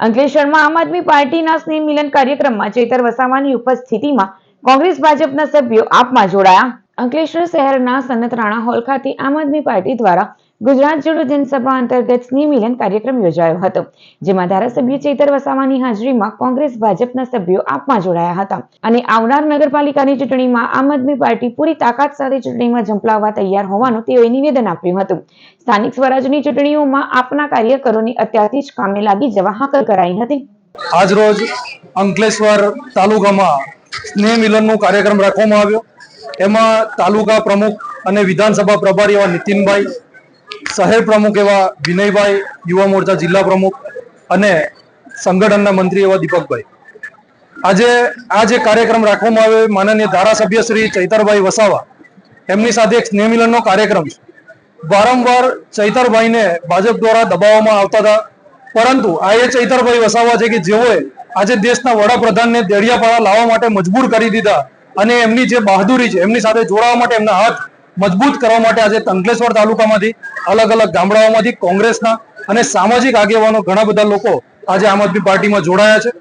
અંકલેશ્વરમાં આમ આદમી પાર્ટીના સ્નેહ મિલન કાર્યક્રમમાં ચેતર વસાવાની ઉપસ્થિતિમાં કોંગ્રેસ ભાજપના સભ્યો આપમાં જોડાયા. અંકલેશ્વર શહેરના સનતરાણા હોલ ખાતે આમ આદમી પાર્ટી દ્વારા ગુજરાત જોડો જનસભા અંતર્ગત સ્નેહ કાર્યક્રમ યોજાયો હતો, જેમાં ધારાસભ્ય ચેતર વસાવાની હાજરીમાં કોંગ્રેસ ભાજપના સભ્યો આપમાં જોડાયા હતા અને આવનાર નગરપાલિકાની ચૂંટણીમાં આમ આદમી પાર્ટી પૂરી તાકાત સાથે ચૂંટણીમાં ઝંપલાવવા તૈયાર હોવાનું તેઓએ નિવેદન આપ્યું હતું. સ્થાનિક સ્વરાજની ચૂંટણીઓમાં આપના કાર્યકરોની અત્યારથી જ કામે લાગી જવા હાકલ કરાઈ હતી. આજ રોજ અંકલેશ્વર તાલુકામાં સ્નેહ કાર્યક્રમ રાખવામાં આવ્યો. એમાં તાલુકા પ્રમુખ અને વિધાનસભા પ્રભારી એવા નીતિનભાઈ શહેર પ્રમુખ એવા વિનયભાઈ યુવા મોરચા જિલ્લા પ્રમુખ અને સંગઠનના મંત્રી એવા દીપકભાઈ. આજે આ જે કાર્યક્રમ રાખવામાં આવ્યો માનનીય ધારાસભ્ય શ્રી ચૈતરભાઈ વસાવા. એમની સાથે એક સ્નેહ મિલનનો કાર્યક્રમ છે. વારંવાર ચૈતરભાઈને ભાજપ દ્વારા દબાવવામાં આવતા હતા. પરંતુ આ એ ચૈતરભાઈ વસાવા છે કે જેઓએ આજે દેશના વડાપ્રધાનને દેડિયાપાડા લાવવા માટે મજબૂર કરી દીધા અને એમની જે બહાદુરી છે, એમની સાથે જોડાવા માટે એમના હાથ મજબૂત કરવા માટે આજે અંકલેશ્વર તાલુકામાંથી અલગ અલગ ગામડાઓમાંથી કોંગ્રેસના અને સામાજિક આગેવાનો ઘણા બધા લોકો આજે આમ આદમી પાર્ટીમાં જોડાયા છે.